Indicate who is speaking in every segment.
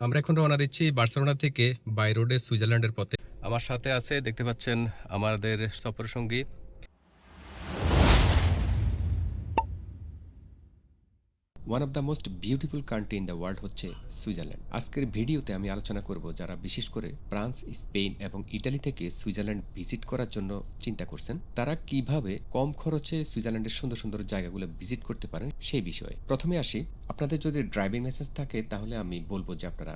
Speaker 1: আমরা এখন রওনা দিচ্ছি বার্সেলোনা থেকে বাই রোডে সুইজারল্যান্ডের পথে। আমার সাথে আছে, দেখতে পাচ্ছেন আমাদের সফর সঙ্গী one of the most beautiful country in the world হচ্ছে সুইজারল্যান্ড আজকের ভিডিওতে আমি আলোচনা করব যারা বিশেষ করে ফ্রান্স, স্পেন এবং ইটালি থেকে সুইজারল্যান্ড ভিজিট করার জন্য চিন্তা করছেন, তারা কীভাবে কম খরচে সুইজারল্যান্ডের সুন্দর সুন্দর জায়গাগুলো ভিজিট করতে পারেন সেই বিষয়ে। প্রথমে আসি, আপনাদের যদি ড্রাইভিং লাইসেন্স থাকে তাহলে আমি বলব যে আপনারা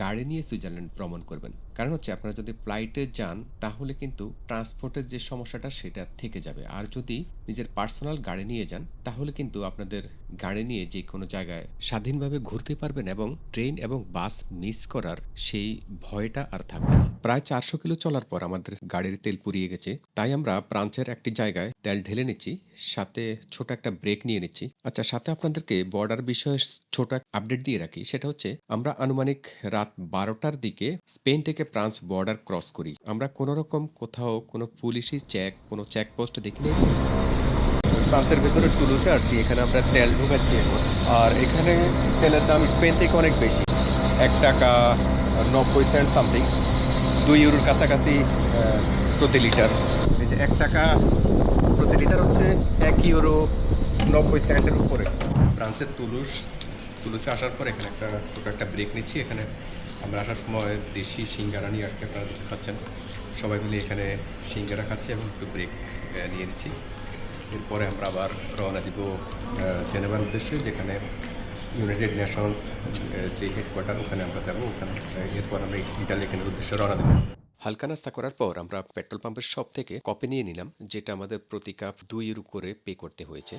Speaker 1: গাড়ি নিয়ে সুইজারল্যান্ড ভ্রমণ করবেন। কারণ হচ্ছে আপনারা যদি ফ্লাইটে যান তাহলে কিন্তু ট্রান্সপোর্টের যে সমস্যাটা সেটা থেকে যাবে। আর যদি নিজের পার্সোনাল গাড়ি নিয়ে যান তাহলে কিন্তু আপনাদের গাড়ি নিয়ে যে কোনো জায়গায় স্বাধীনভাবে ঘুরতে পারবেন এবং ট্রেন এবং বাস মিস করার সেই ভয়টা আর থাকবে না। প্রায় চারশো কিলো চলার পর আমাদের গাড়ির তেল পুড়িয়ে গেছে। তাই আমরা ব্রাঞ্চের একটি জায়গায় তেল ঢেলে নিচ্ছি, সাথে ছোট একটা ব্রেক নিয়ে নিচ্ছি। আচ্ছা সাথে আপনাদেরকে বর্ডার বিষয়ে ছোট আপডেট দিয়ে রাখি। সেটা হচ্ছে, আমরা আনুমানিক রাত বারোটার দিকে স্পেন থেকে ফ্রান্স বর্ডার ক্রস করি। আমরা কোনো রকম কোথাও কোনো পুলিশি চেক, কোনো চেকপোস্ট দেখিনি। ফ্রান্সের ভেতরে টুলুসে আসছি এখানে আমরা তেল ঢোকাচ্ছি। আর এখানে তেলের দাম স্পেন থেকে অনেক বেশি। এক টাকা নব্বই সেন্ট সামথিং। দুই ইউরোর কাছাকাছি প্রতি লিটার। এই যে এক টাকা প্রতি লিটার হচ্ছে এক ইউরো নব্বই সেন্টের উপরে। ফ্রান্সের তুলুস তুলুসে আসার পর এখানে একটা ছোটো একটা ব্রেক নিচ্ছি। এখানে আমরা আসার সময় দেশি সিঙ্গারা নিয়ে আসছি, আপনারা দেখতে পাচ্ছেন। সবাই মিলে এখানে সিঙ্গারা খাচ্ছি এবং একটু ব্রেক নিয়ে নিচ্ছি। এরপরে আমরা আবার রওনা দিব জেনেভার উদ্দেশ্যে, যেখানে ইউনাইটেড নেশনস যে হেডকোয়ার্টার ওখানে আমরা যাব, ওখানে এরপর আমরা ইটালি এখানে উদ্দেশ্যে রওনা দেবো। হালকা নাস্তা করার পর আমরা পেট্রোল পাম্পের সব থেকে কপি নিয়ে নিলাম, যেটা আমাদের প্রতি কাপ দুই ইউরো করে পে করতে হয়েছে।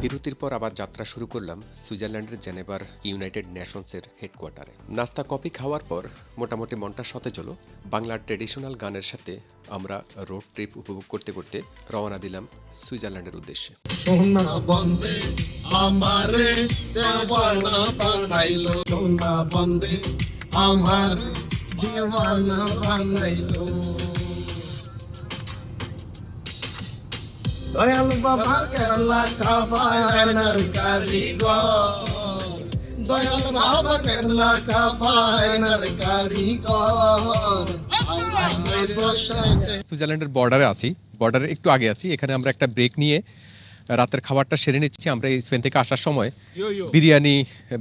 Speaker 1: বিরতির পর আবার যাত্রা শুরু করলাম সুইজারল্যান্ডের জেনেভার ইউনাইটেড নেশনসের হেডকোয়ার্টারে। নাস্তা, কফি খাওয়ার পর মোটামুটি মনটা সতেজ হলো। বাংলার ট্রেডিশনাল গানের সাথে আমরা রোড ট্রিপ উপভোগ করতে করতে রওনা দিলাম সুইজারল্যান্ডের উদ্দেশ্যে।
Speaker 2: আমারে দয়াল বাবা কেরলা কাবায়নার কারিগর। দয়াল বাবা কেরলা কাবায়নার কারিগর।
Speaker 1: সুইজারল্যান্ডের বর্ডারে আছি। বর্ডারে একটু আগে আছি। এখানে আমরা একটা ব্রেক নিয়ে রাতের খাবারটা সেরে নিচ্ছি। আমরা এই স্পেন থেকে আসার সময় বিরিয়ানি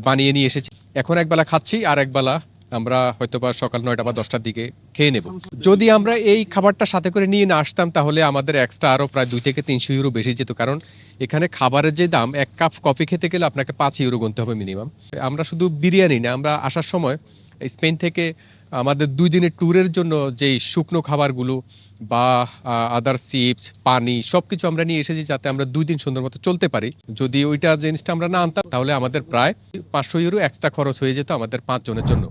Speaker 1: বানিয়ে নিয়ে এসেছি। এখন একবেলা খাচ্ছি আর একবেলা আমরা হয়তো বা সকাল নয়টা বা দশটার দিকে খেয়ে নেব। যদি আমরা এই খাবারটা সাথে করে নিয়ে না আসতাম, তাহলে আমাদের এক্সট্রা আরও প্রায় দুই থেকে তিনশো ইউরো বেশি যেত। কারণ এখানে খাবারের যে দাম, এক কাপ কফি খেতে গেলে আপনাকে পাঁচ ইউরো গুনতে হবে মিনিমাম আমরা শুধু বিরিয়ানি না, আমরা আসার সময় স্পেন থেকে আমাদের দুই দিনের ট্যুরের জন্য যেই শুকনো খাবারগুলো বা আদার চিপস পানি সব কিছু আমরা নিয়ে এসেছি যাতে আমরা দুই দিন সুন্দর মতো চলতে পারি। যদি ওইটা জিনিসটা আমরা না আনতাম, তাহলে আমাদের প্রায় পাঁচশো ইউরো এক্সট্রা খরচ হয়ে যেত আমাদের পাঁচ জনের জন্য।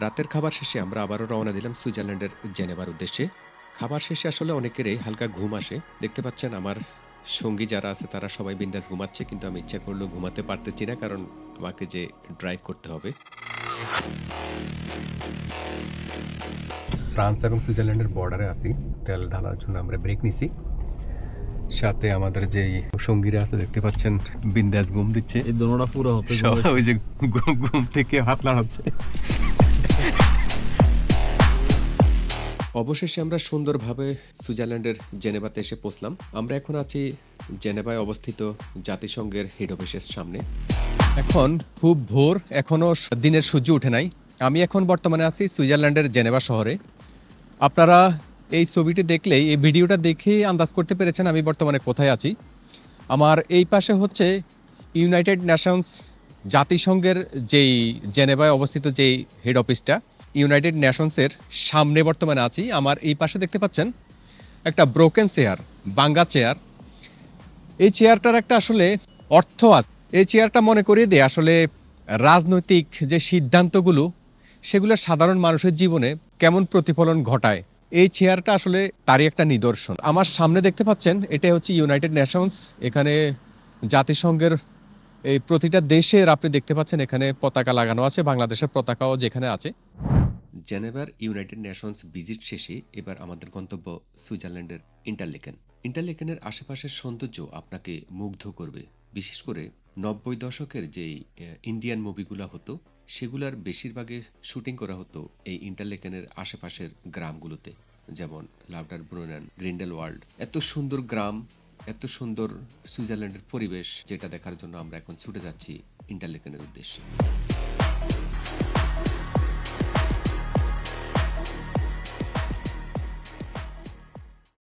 Speaker 1: রাতের খাবার শেষে আমরা আবারও রওনা দিলাম সুইজারল্যান্ডের জেনেভার উদ্দেশ্যে। খাবার শেষে আসলে অনেকেরই হালকা ঘুম আসে। দেখতে পাচ্ছেন আমার সঙ্গী যারা আছে তারা সবাই বিন্দাস ঘুমাচ্ছে কিন্তু আমি ইচ্ছা করলেও ঘুমাতে পারতেছি না কারণ আমাকে যে ড্রাইভ করতে হবে। ফ্রান্স এবং সুইজারল্যান্ডের বর্ডারে আছি। তেল ঢালার জন্য আমরা ব্রেক নিছি। সাথে আমাদের যেই সঙ্গীরা আছে দেখতে পাচ্ছেন বিন্দাস ঘুম দিচ্ছে।
Speaker 3: এই দোনোটা পুরো হতে
Speaker 1: সবাই ওই যে ঘুম ঘুম থেকে হাত লাড়াচ্ছে অবশেষে আমরা সুন্দরভাবে সুইজারল্যান্ডের জেনেভাতে এসে পৌঁছলাম। আমরা এখন আছি জেনেভায় অবস্থিত জাতিসংঘের হেড অফিসের সামনে। এখন খুব ভোর, এখনও দিনের সূর্য উঠে নাই। আমি এখন বর্তমানে আছি সুইজারল্যান্ডের জেনেভা শহরে। আপনারা এই ছবিটি দেখলেই, এই ভিডিওটা দেখেই আন্দাজ করতে পেরেছেন আমি বর্তমানে কোথায় আছি। আমার এই পাশে হচ্ছে ইউনাইটেড নেশনস জাতিসংঘের যেই জেনেভায় অবস্থিত যেই হেড অফিসটা ইউনাইটেড নেশনসের সামনে বর্তমানে আছি। আমার এই পাশে দেখতে পাচ্ছেন একটা ব্রোকেন চেয়ার বাঙ্গা চেয়ার এই চেয়ারটার একটা আসলে অর্থ আছে। এই চেয়ারটা মনে করিয়ে দেয় আসলে রাজনৈতিক যে সিদ্ধান্তগুলো, সেগুলো সাধারণ মানুষের জীবনে কেমন প্রতিফলন ঘটায়, এই চেয়ারটা আসলে তারই একটা নিদর্শন। আমার সামনে দেখতে পাচ্ছেন, এটা হচ্ছে ইউনাইটেড নেশনস এখানে জাতিসংঘের এই প্রতিটা দেশের আপনি দেখতে পাচ্ছেন, এখানে পতাকা লাগানো আছে, বাংলাদেশের পতাকাও যেখানে আছে। জেনেভার ইউনাইটেড নেশনস ভিজিট শেষে এবার আমাদের গন্তব্য সুইজারল্যান্ডের ইন্টারলেকেন। ইন্টারলেকেনের আশেপাশের সৌন্দর্য আপনাকে মুগ্ধ করবে। বিশেষ করে নব্বই দশকের যেই ইন্ডিয়ান মুভিগুলো হতো, সেগুলার বেশিরভাগে শুটিং করা হতো এই ইন্টারলেকেনের আশেপাশের গ্রামগুলোতে। যেমন লাভডার ব্রুনেন গ্রিন্ডেল ওয়ার্ল্ড এত সুন্দর গ্রাম, এত সুন্দর সুইজারল্যান্ডের পরিবেশ, যেটা দেখার জন্য আমরা এখন ছুটে যাচ্ছি ইন্টারলেকেনের উদ্দেশ্যে।